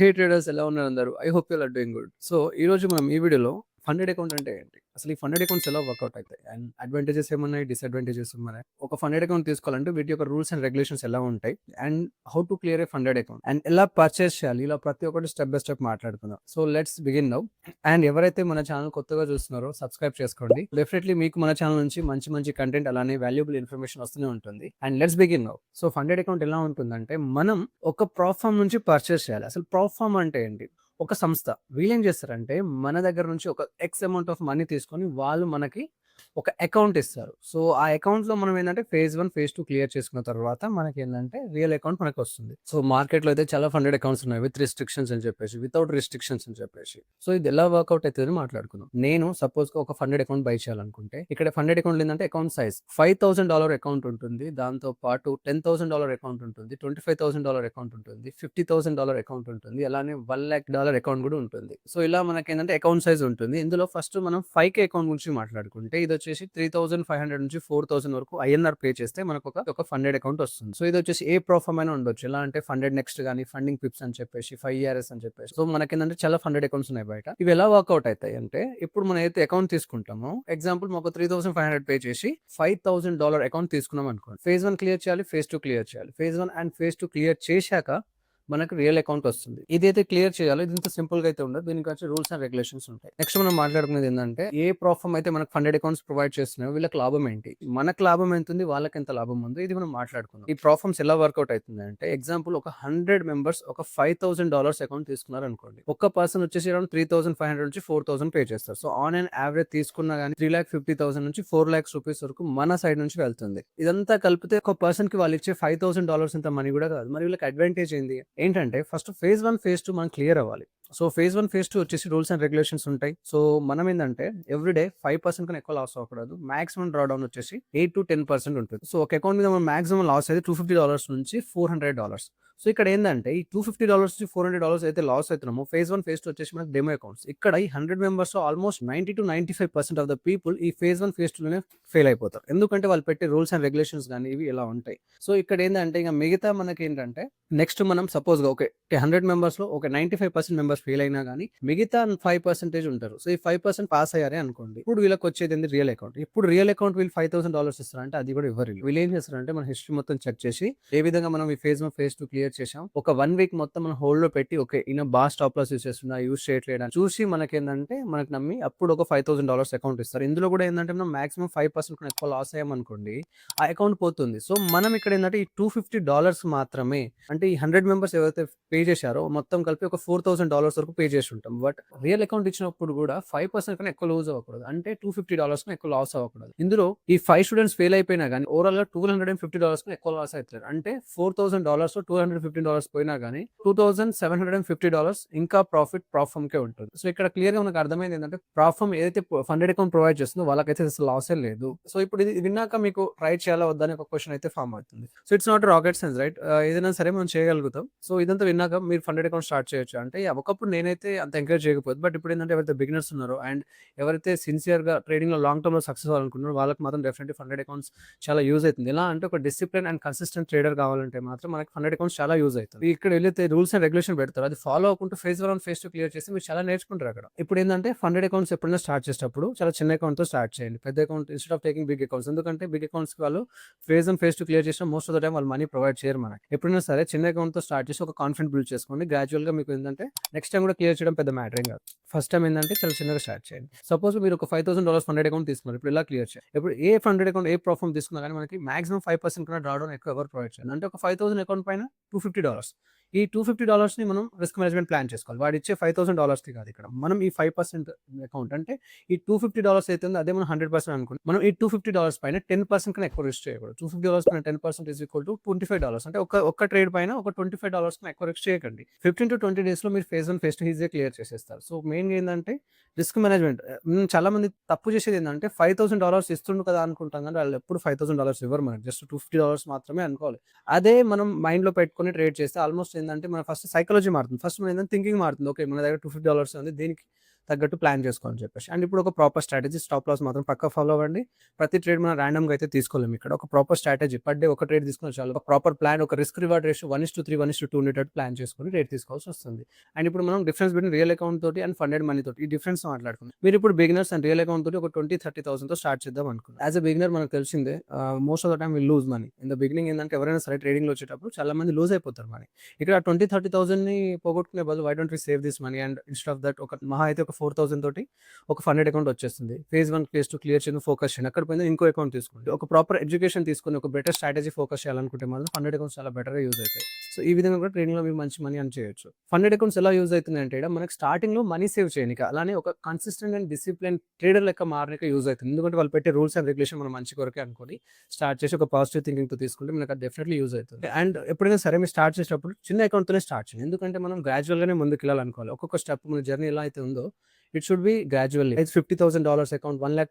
హే traders ఎలా ఉన్నారు అందరూ? I hope you are doing good. So ఈ రోజు మనం ఈ వీడియోలో ఫండెడ్ అకౌంట్ అంటే ఏంటి? అసలు ఈ ఫండెడ్ అకౌంట్స్ ఎలా వర్కౌట్ అవుతాయి అండ్ అడ్వాంటేజెస్ ఏమన్నాయి? డిసడ్వాంటేజెస్ ఉన్నాయి ఒక ఫండెడ్ అకౌంట్ తీసుకోవాలంటే వీటి యొక్క రూల్స్ అండ్ రెగ్యులేషన్స్ ఎలా ఉంటాయి? And how to clear a funded account? And ఎలా పర్చేస్ చేయాలి? ఇలా ప్రతి ఒక్కటి స్టెప్ బై స్టెప్ మాట్లాడుకుందాం. So let's begin now. And ఎవరైతే మన ఛానల్ కొత్తగా చూస్తున్నారో సబ్స్క్రైబ్ చేసుకోండి. డెఫినెట్లీ మీకు మన ఛానల్ నుంచి మంచి మంచి కంటెంట్ అలానే వాల్యుబుల్ ఇన్ఫర్మేషన్ వస్తూనే ఉంటుంది. And let's begin now. So funded account ఎలా ఉంటుందంటే మనం ఒక ప్రాఫామ్ నుంచి పర్చేస్ చేయాలి. అసలు ప్రాఫామ్ అంటే ఏంటి? ఒక సంస్థ వీళ్ళేం చేస్తారంటే మన దగ్గర నుంచి ఒక ఎక్స్ అమౌంట్ ఆఫ్ మనీ తీసుకొని వాళ్ళు మనకి ఒక అకౌంట్ ఇస్తారు. సో ఆ అకౌంట్లో మనం ఏంటంటే phase one phase two clear చేసుకున్న తర్వాత మనకి ఏంటంటే రియల్ అకౌంట్ మనకు వస్తుంది సో మార్కెట్లో అయితే చాలా ఫండెడ్ అకౌంట్స్ ఉన్నాయి. విత్ రిస్ట్రిక్షన్స్ అని చెప్పేసి వితౌట్ రిస్ట్రిక్షన్స్ అని చెప్పేసి. సో ఇది ఎలా వర్కౌట్ అవుతుందని మాట్లాడుకుందాం. నేను సపోజ్ ఒక ఫండెడ్ అకౌంట్ బై చేయాలనుకుంటే ఇక్కడ ఫండెడ్ అకౌంట్ ఏంటంటే account size five thousand dollar account ఉంటుంది. దాంతో పాటు టెన్ థౌసండ్ డాలర్ అకౌంట్ ఉంటుంది. Twenty five thousand dollar account ఉంటుంది. ఫిఫ్టీ థౌసండ్ డాలర్ అకౌంట్ ఉంటుంది. అలానే వన్ ల్యాక్ డాలర్ అకౌంట్ కూడా ఉంటుంది. సో ఇలా మనకి ఏంటంటే అకౌంట్ సైజ్ ఉంటుంది. ఇందులో ఫస్ట్ మనం ఫైవ్ కే అకౌంట్ గురించి మాట్లాడుకుంటే ఇది వచ్చేసి త్రీ థౌసండ్ ఫైవ్ హండ్రెడ్ నుంచి ఫోర్ థౌసండ్ వరకు ఐఎన్ఆర్ పే చేస్తే మనకు ఒక ఒక ఫండెడ్ అకౌంట్ వస్తుంది. సో ఇది వచ్చేసి ఏ ప్రోఫామ్ అయినా ఉండొచ్చు. ఎలా అంటే ఫండెడ్ నెక్స్ట్ కానీ ఫండింగ్ పిప్స్ అని చెప్పేసి ఫైవ్ ఇయర్స్ అని చెప్పేసి. సో మనకి ఏంటంటే చాలా ఫండెడ్ అకౌంట్స్ ఉన్నాయి బయట. ఇవి ఎలా వర్కౌట్ అవుతాయి అంటే ఇప్పుడు మనం అయితే అకౌంట్ తీసుకుంటామో ఎగ్జాంపుల్ మాకు three thousand five hundred pay చేసి ఫైవ్ థౌసండ్ డాలర్ అకౌంట్ తీసుకున్నాం అనుకోండి ఫేజ్ వన్ క్లియర్ చేయాలి ఫేజ్ టూ క్లియర్ చేయాలి. Phase one and phase two clear చేశాక మనకు రియల్ అకౌంట్ వస్తుంది. ఇదైతే క్లియర్ చేయాలి. ఇది ఇంత సింపుల్గా అయితే ఉండదు. దీనికి వచ్చి రూల్స్ అండ్ రెగ్యులేషన్స్ ఉంటాయి. నెక్స్ట్ మనం మాట్లాడుకునేది ఏంటంటే ఏ ప్రాఫామ్ అయితే మనకు ఫండెడ్ అకౌంట్స్ ప్రొవైడ్ చేస్తున్నాయో వీళ్ళకి లాభం ఏంటి? మనకు లాభం ఎంత ఉంది వాళ్ళకి ఎంత లాభం ఉంది? ఇది మనం మాట్లాడుకుందాం. ఈ ప్రాఫామ్స్ ఎలా వర్కౌట్ అవుతుంది అంటే ఎగ్జాంపుల్ ఒక హండ్రెడ్ మెంబర్స్ ఒక ఫైవ్ థౌసండ్ డాలర్స్ అకౌంట్ తీసుకున్నారు అనుకోండి ఒక పర్సన్ వచ్చేసి around three thousand five hundred నుంచి ఫోర్ థౌసండ్ పే చేస్తారు. సో ఆన్ అండ్ యావరేజ్ తీసుకున్నా కానీ త్రీ ల్యాక్ ఫిఫ్టీ థౌసండ్ నుంచి ఫోర్ లాక్స్ రూపీస్ వరకు మన సైడ్ నుంచి వెళ్తుంది. ఇదంతా కలిపితే ఒక పర్సన్కి వాళ్ళు ఇచ్చే ఫైవ్ థౌసండ్ డాలర్స్ ఇంత మనీ కూడా కాదు. మరి వీళ్ళకి అడ్వాంటేజ్ ఏంటి? ఏంటంటే first phase one phase two మనం క్లియర్ అవ్వాలి. So phase one phase two వచ్చేసి రూల్స్ అండ్ రెగ్యులేషన్స్ ఉంటాయి. సో మనం ఏంటంటే ఎవ్రీ డే ఫైవ్ పర్సెంట్ కన్నా ఎక్కువ లాస్ అవ్వకూడదు. మాక్సిమం డ్రా డౌన్ వచ్చేసి ఎయిట్ టు టెన్ పర్సెంట్ ఉంటుంది. సో ఒక అకౌంట్ మీద మనం మాక్సిమం లాస్ అయితే టూ ఫిఫ్టీ డాలర్స్ నుంచి ఫోర్ హండ్రెడ్ డాలర్స్. సో ఇక్కడ ఏంటంటే ఈ two fifty dollars four hundred dollars అయితే లాస్ అవుతున్నామో ఫేజ్ వన్ ఫేజ్ టూ వచ్చేసి మనకి డెమో అకౌంట్స్ ఇక్కడ ఈ hundred members almost ninety to ninety five percent of the people ఈ ఫేజ్ వన్ ఫేజ్ టూలోనే ఫెయిల్ అయిపోతారు. ఎందుకంటే వాళ్ళు పెట్టే రూల్స్ అండ్ రెగ్యులేషన్స్ కానీ ఇవి ఇలా ఉంటాయి. సో ఇక్కడ ఏంటంటే ఇంకా మిగతా మనకి ఏంటంటే నెక్స్ట్ మనం సపోజ్గా ఓకే హండ్రెడ్ మెంబర్స్లో ఒక ninety five percent members fail అయినా కానీ మిగతా ఫైవ్ పర్సెంటేజ్ ఉంటారు. సో ఈ ఫైవ్ పర్సెంట్ పాస్ అయ్యారే అనుకోండి. ఇప్పుడు వీళ్ళకి వచ్చేది ఏంది? రియల్ అకౌంట్ ఇప్పుడు రియల్ అకౌంట్ వీళ్ళు ఫైవ్ థౌసండ్ డాలర్స్ ఇస్తారంటే అది కూడా ఇవ్వరు వీళ్ళు. వీళ్ళు ఏం చేస్తారంటే మన హిస్టరీ మొత్తం చెక్ చేసి ఏ విధంగా మనం ఈ phase one phase two clear చేసాం ఒక వన్ వీక్ మొత్తం మనం హోల్డ్లో పెట్టి ఓకే ఈయన బాగా స్టాప్ లాస్ యూస్ చేస్తున్నా యూస్ చేయట్లేదు అని చూసి మనకి ఏంటంటే మనకి నమ్మి అప్పుడు ఒక ఫైవ్ థౌసండ్ డాలర్స్ అకౌంట్ ఇస్తారు. ఇందులో కూడా ఏంటంటే మనం మాక్సిమం ఫైవ్ పర్సెంట్ ఎక్కువ లాస్ అయ్యామనుకోండి ఆ అకౌంట్ పోతుంది. సో మనం ఇక్కడ ఏంటంటే ఈ టూ ఫిఫ్టీ డాలర్స్ మాత్రమే అంటే ఈ హండ్రెడ్ మెంబర్స్ ఎవరైతే పే చేశారో మొత్తం కలిపి ఒక ఫోర్ థౌసండ్ డాలర్స్ వరకు పే చేసి ఉంటాం బట్ రియల్ అకౌంట్ ఇచ్చినప్పుడు కూడా ఫైవ్ పర్సెంట్ కన్నా ఎక్కువ లూజ్ అవ్వకూడదు. అంటే టూ ఫిఫ్టీ డాలర్స్ ఎక్కువ లాస్ అవ్వకూడదు. ఇందులో ఈ ఫైవ్ స్టూడెంట్స్ ఫెయిల్ అయిపోయినా కానీ ఓవరాల్గా two hundred and fifty dollars ఎక్కువ లాస్ అవుతారు అంటే four thousand dollars two hundred fifty dollars పోయినా కానీ two thousand seven hundred and fifty dollars ఇంకా ప్రాఫిట్ ప్రాఫమ్ కే ఉంటుంది. సో ఇక్కడ క్లియర్గా మనకు అర్థమైంది ఏంటంటే ప్రాఫమ్ ఏదైతే ఫండెడ్ అకౌంట్ ప్రొవైడ్ చేస్తుందో వాళ్ళకైతే అసలు లాసే లేదు. సో ఇప్పుడు ఇది విన్నాక మీకు ట్రై చేయాలా వద్దని ఒక క్వశ్చన్ అయితే ఫామ్ అవుతుంది. So it's not rocket science right ఏదైనా సరే మనం చేయగలుగుతాం. సో ఇదంతా విన్నాక మీరు ఫండెడ్ అకౌంట్ స్టార్ట్ చేయొచ్చు. అంటే ఒకప్పుడు నేనైతే అంత ఎంకరేజ్ చేయకపోతే బట్ ఇప్పుడు ఏంటంటే ఎవరైతే బిగినర్స్ ఉన్నారో అండ్ ఎవరైతే సిన్సియర్గా ట్రేడింగ్లో లాంగ్ టర్మ్లో సక్సెస్ అవ్వాలనుకున్నారో వాళ్ళకి మాత్రం డెఫినెట్లీ ఫండెడ్ అకౌంట్స్ చాలా యూజ్ అవుతుంది. ఎలా అంటే ఒక డిసిప్లిన్ అండ్ కన్సిస్టెంట్ ట్రేడర్ కావాలంటే మాత్రం మనకి ఫండెడ్ అకౌంట్స్ చాలా యూజ్ అవుతుంది. ఇక్కడ వెళ్ళితే రూల్స్ అండ్ రెగ్యులేషన్ పెడతారు అది follow అవ్వకుంటూ phase one phase two clear చేసి మీరు చాలా నేర్చుకుంటారు అక్కడ. ఇప్పుడు ఏంటంటే ఫండెడ్ అకౌంట్స్ ఎప్పుడైనా స్టార్ట్ చేసేటప్పుడు చాలా చిన్న అకౌంట్తో స్టార్ట్ చేయండి. పెద్ద account instead of taking big accounts. ఎందుకంటే బిగ్ అకౌంట్స్ వాళ్ళు phase one phase two clear చేసిన మోస్ట్ ఆఫ్ ద టైం వాళ్ళు మనీ ప్రొవైడ్ చేయరు మనకి. ఎప్పుడైనా సరే చిన్న అకౌంట్తో స్టార్ట్ చేసి ఒక కాన్ఫిడెంట్ బిల్డ్ చేసుకోండి గ్రాడ్యువల్గా మీకు ఏంటంటే నెక్స్ట్ టైం కూడా క్లియర్ చేయడం పెద్ద మ్యాటరింగ్ కాదు. ఫస్ట్ టైం ఏంటంటే చాలా చిన్నగా స్టార్ట్ చేయండి. సపోజ్ మీరు ఒక five thousand dollars funded account తీసుకున్నారు. ఇప్పుడు ఇలా క్లియర్ చేయాలి ఇప్పుడు ఏ ఫండెడ్ అకౌంట్ ఏ ప్రాఫామ్ తీసుకున్నా కానీ మనకి మాక్సిమం ఫైవ్ పర్సెంట్ కన్నా డ్రాడౌన్ ఎక్కువ ఎవరు ప్రొవైడ్ చేయాలి అంటే ఒక ఫైవ్ థౌసండ్ అకౌంట్ పైన టూ ఫిఫ్టీ డాలర్స్. ఈ టూ ఫిఫ్టీ డాలర్స్ని మనం రిస్క్ మేనేజ్మెంట్ ప్లాన్ చేసుకోవాలి. వాడు ఇచ్చే ఫైవ్ థౌసండ్ డాలర్స్కి కాదు ఇక్కడ. మనం ఈ ఫైవ్ పర్సెంట్ అకౌంట్ అంటే ఈ టూ ఫిఫ్టీ డాలర్స్ అయితే అదే మనం హండ్రెడ్ పర్సెంట్ అనుకుంటాం మనం ఈ టూ ఫిఫ్టీ డాలర్స్ పైన టెన్ పర్సెంట్ కన్నా ఎక్కువ రిస్క్ చేయకూడదు. టూ ఫిఫ్టీ డాలర్స్ పైన ten percent is equal to twenty five dollars అంటే ఒక ఒక్క ట్రేడ్ పైన ఒక ట్వంటీ ఫైవ్ డాలర్స్ కన్నా ఎక్కువ రిస్క్ చేయకండి. ఫిఫ్టీన్ టు ట్వంటీ డేస్లో మీరు ఫేస్ వన్ ఫేస్ టూ ఈజీగా క్లియర్ చేసేస్తారు. సో మెయిన్ ఏంటంటే రిస్క్ మేనేజ్మెంట్ చాలా మంది తప్పు చేసేది ఏంటంటే ఫైవ్ థౌసండ్ డాలర్స్ ఇస్తుండు కదా అనుకుంటాం కానీ వాళ్ళు ఎప్పుడు ఫైవ్ థౌసండ్ డాలర్స్ ఇవ్వరు మనకి. జస్ట్ టూ ఫిఫ్టీ డాలర్స్ మాత్రమే అనుకోవాలి. అదే మనం మైండ్లో పెట్టుకొని ట్రేడ్ చేస్తే ఆల్మోస్ట్ ఏంటంటే మన ఫస్ట్ సైకాలజీ మారుతుంది. ఫస్ట్ మన ఏంటంటే థింకింగ్ మారుతుంది. ఓకే మన దగ్గర టూ ఫిఫ్టీ డాలర్స్ ఉంది. దీనికి తగ్గట్టు ప్లాన్ చేసుకోవాలని చెప్పేసి. అండ్ ఇప్పుడు ఒక ప్రాపర్ స్ట్రాటజీ స్టాప్ లాస్ మాత్రం పక్కా ఫాలో అవ్వండి. ప్రతి ట్రేడ్ మనం ర్యాండమ్‌గా అయితే తీసుకోలేము ఇక్కడ. ఒక ప్రాపర్ స్ట్రాటజీ పర్ డే ఒక ట్రేడ్ తీసుకుని చాలు. ఒక ప్రాపర్ ప్లాన్ ఒక రిస్క్ రివార్డ్ రేషియో 1:3, 1:2 ఉండేటట్టు ప్లాన్ చేసుకొని తీసుకోవాల్సి వస్తుంది అండ్ ఇప్పుడు మనం డిఫరెన్స్ బిట్వీన్ రియల్ అకౌంట్ తోటి అండ్ ఫండెడ్ మనీ తోటి ఈ డిఫరెన్స్ మాట్లాడుకుందాం. మీరు ఇప్పుడు బిగినర్స్ అండ్ రియల్ అకౌంట్ తోటి ఒక 20, 30,000తో స్టార్ట్ చేద్దాం అనుకున్నాం యాజ్ అ బిగినర్ మనకు తెలిసిందే most of the time will lose money. In the beginning ఏంటంటే ఎవరైనా సరే ట్రేడింగ్‌లో వచ్చేటప్పుడు చాలా మంది లూజ్ అయిపోతారు మనీ. ఇక్కడ 20, 30,000ని పోగొట్టుకునే బదులు why don't we save this money and instead of that ఒక మహా అయితే ఒక 4,000 తోటి ఒక ఫండెడ్ అకౌంట్ వచ్చేస్తుంది. Phase one phase two clear చేయండి, ఫోకస్ చేయండి. అక్కడ పోయింది ఇంకో అకౌంట్ తీసుకోండి. ఒక ప్రాపర్ ఎడ్యుకేషన్ తీసుకొని ఒక బెటర్ స్ట్రాటజీ ఫోకస్ చేయాలనుకుంటే మాత్రం ఫండెడ్ అకౌంట్స్ చాలా బెటర్‌గా యూజ్ అవుతాయి సో, ఈ విధంగా కూడా ట్రేడింగ్‌లో మీరు మంచి మనీ అని చేయొచ్చు. ఫండెడ్ అకౌంట్స్ ఎలా యూజ్ అవుతుందంటే ఈడ మనకి స్టార్టింగ్‌లో మనీ సేవ్ చేయనీకి. అలానే ఒక కన్సిస్టెంట్ అండ్ డిసిప్లిన్ ట్రేడర్ లెక్క మారనీకి యూజ్ అవుతుంది ఎందుకంటే వాళ్ళు పెట్టే రూల్స్ అండ్ రెగ్యులేషన్ మనం మంచి కొరకే అనుకోని స్టార్ట్ చేసి ఒక పాజిటివ్ థింకింగ్‌తో తీసుకుంటే మనకు అది డెఫినెట్‌లీ యూజ్ అవుతుంది అండ్ ఎప్పుడైనా సరే మీరు స్టార్ట్ చేసేటప్పుడు చిన్న అకౌంట్‌తోనే స్టార్ట్ చేయండి. ఎందుకంటే మనం గ్రాడ్యువల్‌గానే ముందుకెళ్ళాలనుకోవాలి. ఒక్కొక్క స్టెప్ మన జర్నీ ఎలా అయితే ఉందో ఇట్ షుడ్ బి గ్రాడ్యువల్లీ. అయితే $50,000 అకౌంట్, $1,00,000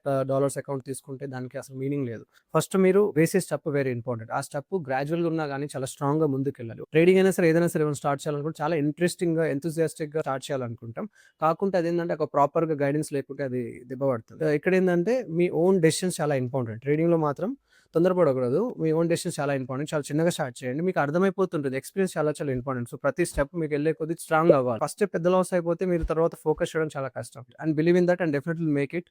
అకౌంట్ తీసుకుంటే దానికి అసలు మీనింగ్ లేదు. ఫస్ట్ మీరు వేసే స్టెప్ వెరీ ఇంపార్టెంట్. ఆ స్టెప్ గ్రాడ్యువల్‌గా ఉన్నా కానీ చాలా స్ట్రాంగ్‌గా ముందుకెళ్ళాలి. ట్రేడింగ్ అయినా సరే ఏదైనా సరే మనం స్టార్ట్ చేయాలనుకుంటే చాలా ఇంట్రెస్టింగ్‌గా, ఎంథూసియాస్టిక్‌గా స్టార్ట్ చేయాలనుకుంటాం. కాకుండా అదేంటంటే ఒక ప్రాపర్‌గా గైడెన్స్ లేకుంటే అది దెబ్బపడుతుంది. ఇక్కడ ఏంటంటే మీ ఓన్ డెసిషన్స్ చాలా ఇంపార్టెంట్. ట్రేడింగ్‌లో మాత్రం తొందరపడకూడదు. మీ ఓన్ డెసిషన్ చాలా ఇంపార్టెంట్. చాలా చిన్నగా స్టార్ట్ చేయండి. మీకు అర్థమైపోతుంటుంది ఎక్స్‌పీరియన్స్ చాలా చాలా ఇంపార్టెంట్. సో, ప్రతి స్టెప్ మీకు వెళ్ళే కొద్ది స్ట్రాంగ్ అవ్వాలి. ఫస్ట్ పెద్ద లాస్ అయిపోతే మీరు తర్వాత ఫోకస్ చేయడం చాలా కష్టం. And believe in that and definitely make it.